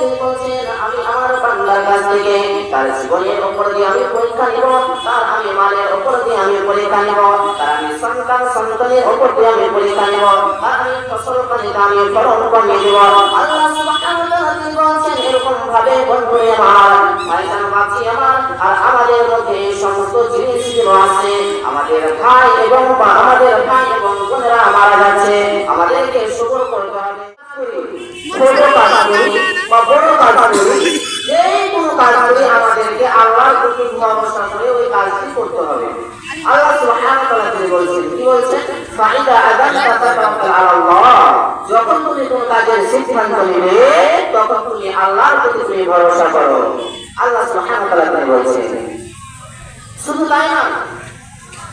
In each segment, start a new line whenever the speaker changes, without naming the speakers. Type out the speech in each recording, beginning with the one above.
আমাদের মধ্যে আমাদের ভাই আমাদেরকে শুকর করতে বড় কাজ করি কোনো কাজ আমাদেরকে আল্লাহর প্রতি করে ওই কাজটি করতে হবে আল্লাহ সুবহানাহু ওয়া বলছেন কি বলছেন ফাইদা আযানতা ফাতাওয়াক্কাল আলাল্লাহ যখন তুমি কোন কাজের সিদ্ধান্ত নেবে তখন তুমি আল্লাহর প্রতি তুমি করো আল্লাহ সুবহানাহু ওয়া তিনি শুধু তাই না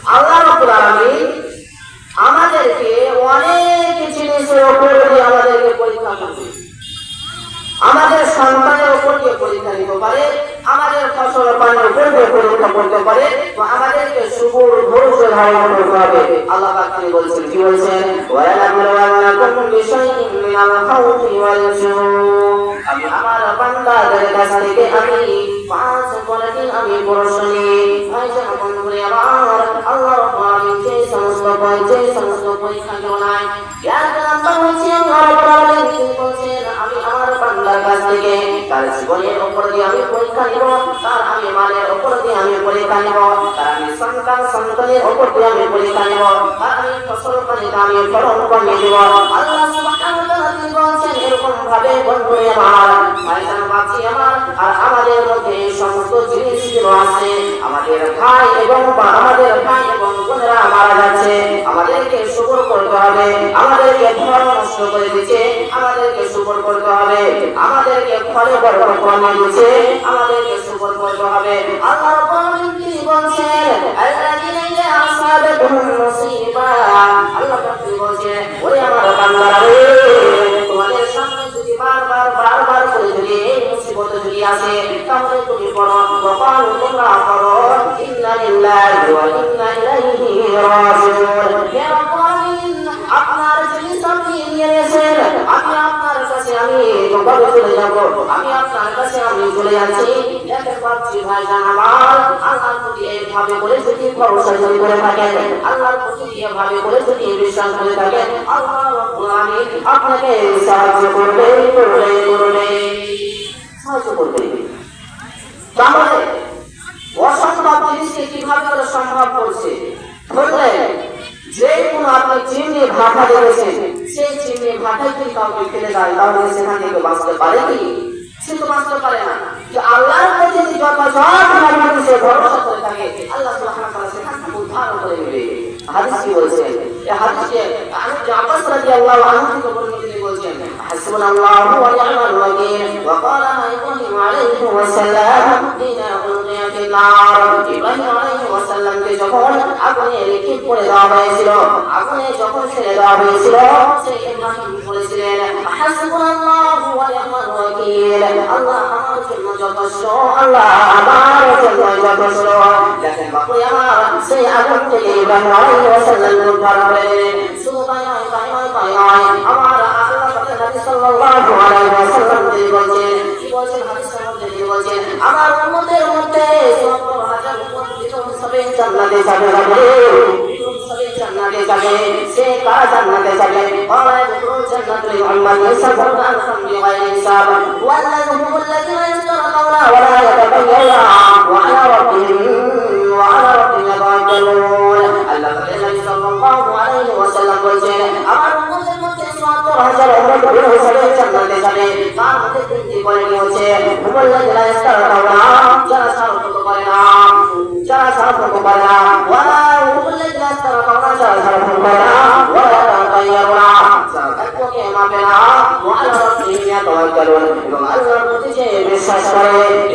আল্লাহ রাব্বুল আলামিন আমাদেরকে অনেক জিনিসের উপর দিয়ে আমাদেরকে পরীক্ষা করবে। আমাদের সন্তানের উপর দিয়ে পরীক্ষা নিতে পারে? আমাদের ফসল পানির উপর দিয়ে পরীক্ষা করতে পারে? আমাদেরকে সুবুর ধৈর্য ধারণ করতে হবে। আল্লাহ বলছেন? কি বলছেন? আমি আমার বান্দাদের কাছ থেকে আমি পাঁচ আমি আল্লাহ আলামিন যে সমস্ত পরীক্ষা নাই এক নাম্বার হচ্ছে আল্লাহ রাব্বুল আলামিন তিনি বলছেন আমি আমার বান্দার কাছ থেকে তার জীবনের উপর দিয়ে আমি পরীক্ষা নিব তার আমি মালের উপর দিয়ে আমি পরীক্ষা নিব তার আমি আল্লাহ আর আমাদের মধ্যে সমস্ত জিনিসগুলো আছে। আমাদের ভাই এবং আমাদের ভাই এবং বোনেরা মারা যাচ্ছে। আমাদেরকে শুকর করতে হবে। আমাদেরকে ফল নষ্ট করে দিচ্ছে। আমাদেরকে শুকর করতে হবে। আমাদেরকে ফলে বরকত কমিয়ে দিচ্ছে। আমাদেরকে করতে হবে। আল্লাহ বলছেন তাহলে কপাল আলামিন আপনার আপনার কাছে আমি আপনার কাছে আমি করে যদি ভরসা যদি করে থাকেন করে থাকেন আল্লাহ রাব্বুল আলামিন আপনাকে সাহায্য করবে করবে সাহায্য করবে তাহলে অসম্ভব জিনিসকে কীভাবে করে সম্ভব করছে? ধরলেন যে কোনো আপনি চিমনি ভাষা দেখেছেন সেই চিমনি ভাষায় যদি কাউকে ফেলে দেয় তাহলে সেখান থেকে বাঁচতে পারে কি? সে তো বাঁচতে পারে না। যে আল্লাহর প্রতি যদি যথাযথভাবে সে ভরসা করে থাকে, আল্লাহ সুবহানাহু ওয়া সেখান উদ্ধার করে নেবে। হাদিস কি বলছেন? এই হাদিসকে আমি আব্বাস রাদিয়াল্লাহু আনহু থেকে বর্ণিত ওয়া নি'মাল ওয়াকিল ওয়া ক্বালা ইব্রাহিম আলাইহি ওয়াসাল্লাম হিনা উলকিয়া ফিল নার ইব্রাহিম আলাইহি ওয়াসাল্লামকে যখন আগুনে রেখে পড়ে দেওয়া হয়েছিল, আগুনে যখন ছেড়ে দেওয়া হয়েছিল যথেষ্ট আমার নবী সাল্লাল্লাহু আলাইহি ওয়াসাল্লাম তিনি বলেন কি বলেন হাদিস সম্বন্ধে কি বলেন আমার উম্মতের মধ্যে সত্তর হাজার উম্মত প্রথম সবে জান্নাতে যাবে জান্নাতে যাবে, সে কারা জান্নাতে যাবে? ওয়ালা ইয়াদখুলুন জান্নাতুল ইমান লাইসা জান্নাতুল হামদি বিগাইরি হিসাব ওয়াল্লাযী হুম আল্লাযীনা ইয়াসমাউনা কাওলা ওয়ালা ইয়াতাবাউনা ওয়া আলা রাব্বিহিম ওয়া আলা রাব্বিহিম ইয়াতাওয়াক্কালুন। আল্লাহ তাআলা সাল্লাল্লাহু আলাইহি ওয়াসাল্লাম বলেন আমার উম্মতের মধ্যে 77000 জান্নাতে যাবে তার মধ্যে তিনটি করে না ওয়ালা হুমাল্লাযিনা ইস্তারাকাউনা যারা সারফত বিশ্বাস করে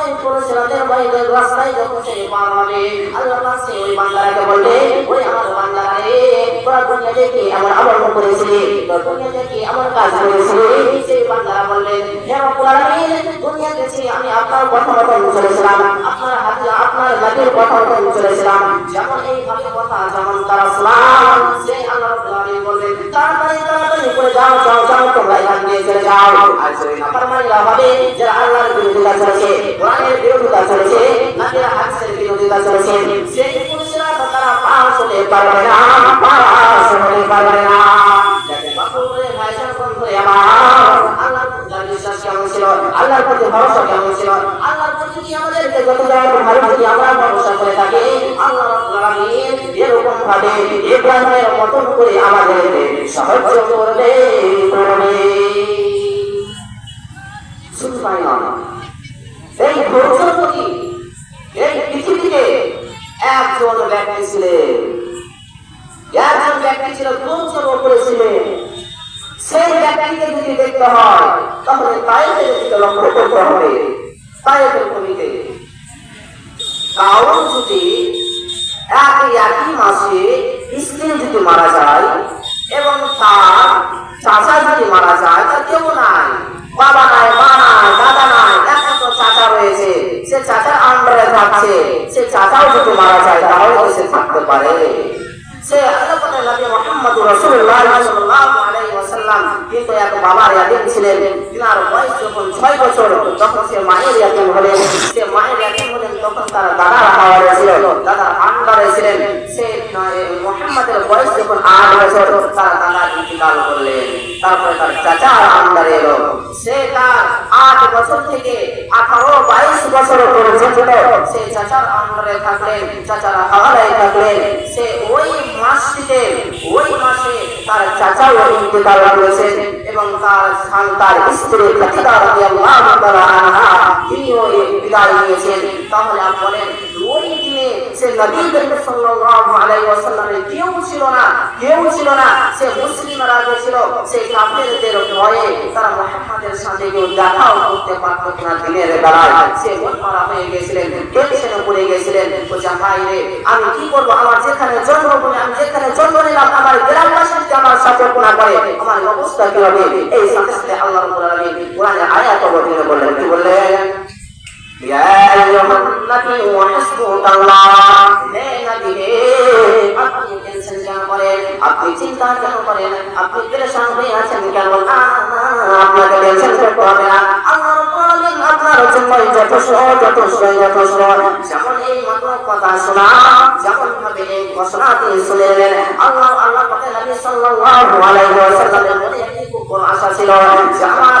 দিন ওই পুরুষরাদের বাইরের রাস্তায় যখন সে পার হবে আল্লাহ ওই বান্দাকে বলবে ওই আমার বান্দা রে তোরা দুনিয়া কি আমার আমল করেছিলি, তোর দুনিয়াতে কি এমন কাজ করেছিলি। সেই বান্দারা বললেন, হে রব্বুল আলামিন দুনিয়াতে ছি আমি আপনার কথা মতো চলেছিলাম আপনার হাতে, আপনার নবীর কথা মতো চলেছিলাম যেমন এই ভাবে কথা, যেমন তারা সালাম, সেই আল্লাহ রব্বুল আলামিন তাড়াতাড়ি তাড়াতাড়ি করে যাও যাও যাও, তোমরা এখান দিয়ে চলে যাও। আর সেই নাফরমানিরা আল্লাহর বিরোধিতা করেছে কোরআনের বিরোধিতা করেছে নবীর হাদিসের বিরোধিতা করেছে সেই পুরুষরা তারা পাশ হতে পারবে না, পাশ হতে পারবে না। দেখেন বাপুরে ভাইজান বন্ধুরে আমার আল্লাহর প্রতি বিশ্বাস কেমন ছিল আল্লাহর প্রতি ভরসা কেমন ছিল? আল্লাহর প্রতি কি আমাদেরকে যত জায়গায় ভালো যদি আমরা ভরসা করে থাকি আল্লাহ আলামিন এরকম ভাবে ইব্রাহিমের মতন করে আমাদেরকে সাহায্য করবে করবে কারণ যদি একই মাসে স্ত্রী যদি মারা যায় এবং তার চাচা যদি মারা যায় তার কেউ নাই। বাবা নাই, মা নাই, দাদা নাই একমাত্র চাচা রয়েছে। সে চাচার আন্ডারে থাকছে। সে চাচাও যদি মারা যায়, তাহলে সে থাকতে পারে। সে আল্লাহ নবী মুহাম্মদ রাসূলুল্লাহ তার বয়স যখন 6 বছর তখন সে মায়ের ইয়াতিম হলেন, সে মায়ের ইয়াতিম হলেন তখন তার দাদা হাওয়ারে ছিল, দাদা আন্ডারে ছিলেন। সে মুহাম্মদের বয়স যখন 8 বছর, তার দাদা ইন্তিকাল করলেন। তারপরে তার চাচা আন্ডারে এলো। সে তার আট বছর থেকে 18 22 বছর পর্যন্ত সে চাচার আন্ডারে থাকলেন চাচার হাওয়ারে থাকলেন সে ওই মাসটিতে, ওই মাসে তার চাচাও ইন্তেকাল করেছেন এবং তার তার স্ত্রী খাদিজা রাদিয়াল্লাহু তাআলা আনহা তিনিও বিদায় নিয়েছেন। তাহলে বলেন, ওই দিনে সে নবী করিম সাল্লাল্লাহু আলাইহি ওয়াসাল্লামের ছিল না কেউ ছিল না সে মুসলিমরা যে ছিল সে কাফেরদের ভয়ে তারা মুহাম্মাদের সাথে কেউ দেখাও করতে পারত না দিনের বেলায় সে মন মারা হয়ে গেছিলেন টেনশনে পড়ে গেছিলেন বলছে হাই রে আমি কি করবো আমার যেখানে জন্মভূমি আমি যেখানে জন্ম নিলাম আমার গ্রামবাসী যদি আমার সাপোর্ট না করে আমার অবস্থা কি হবে এই সাথে সাথে আল্লাহ রাব্বুল আলামিন কোরআনে আয়াত অবতীর্ণ করলেন কি বললেন يا أيها النبي وحسبك الله আপনি হয়ে আছেন কেন না না, আপনাকে টেনশন করতে হবে না আল্লাহ আপনার জন্য যথেষ্ট যথেষ্ট যথেষ্ট। যেমন এই মতো কথা শোনা যেমন ভাবে এই ঘোষণা দিয়ে শুনে নেন আল্লাহ আল্লাহ নবী সাল্লাল্লাহু আলাইহি ওয়াসাল্লামের মনে একটি আশা ছিল যে আমার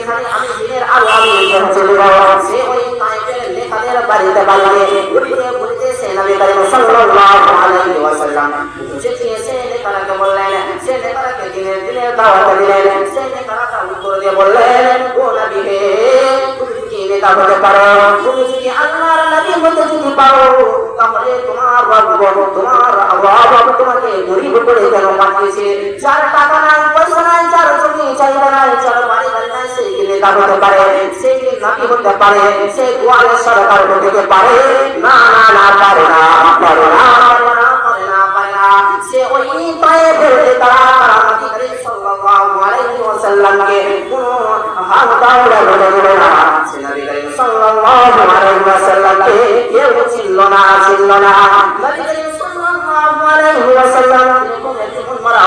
সেখানে আমি দিনের আলো আমি পৌঁছে দেব সে ওই মাইকেল লেখাদের বাড়িতে বলিতে বলিতে সে নবী করিম সাল্লাল্লাহু আলাইহি ওয়াসাল্লাম। যেতে সে লেখাকে বললেন, সে লেখাকে দিনের দিনে দাওয়াত দিলেন। সে নেতারা উত্তর দিয়ে বললেন, ও নবী হে নেতা হতে পারো তুমি যদি আল্লাহর নবী হতে যদি পারো, তাহলে তোমার রব তোমার রব তোমাকে গরিব করে কেন পাঠিয়েছে? যার টাকা নাই, পয়সা নাই, যার জমি চাহিদা নাই, যার বাড়ি নাই, সে কি নেতা হতে পারে, সে কি নাবি হতে পারে, সে গোয়ালের সরকার হতে পারে, না না না, পারে না পারে না পারে না পারে না সে ওই পায়ে ফেলতে তারা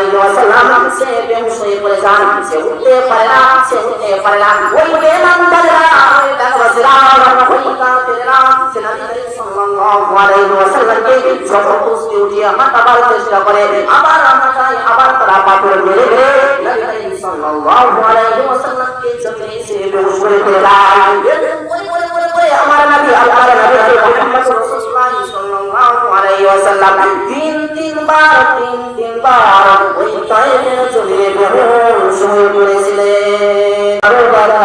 আলাইহি আমার আলাইহি ওয়াসাল্লাম তিন তিনবার তিন তিনবার ওই তায়েফের জমিনে বহু সময় পড়েছিলেন।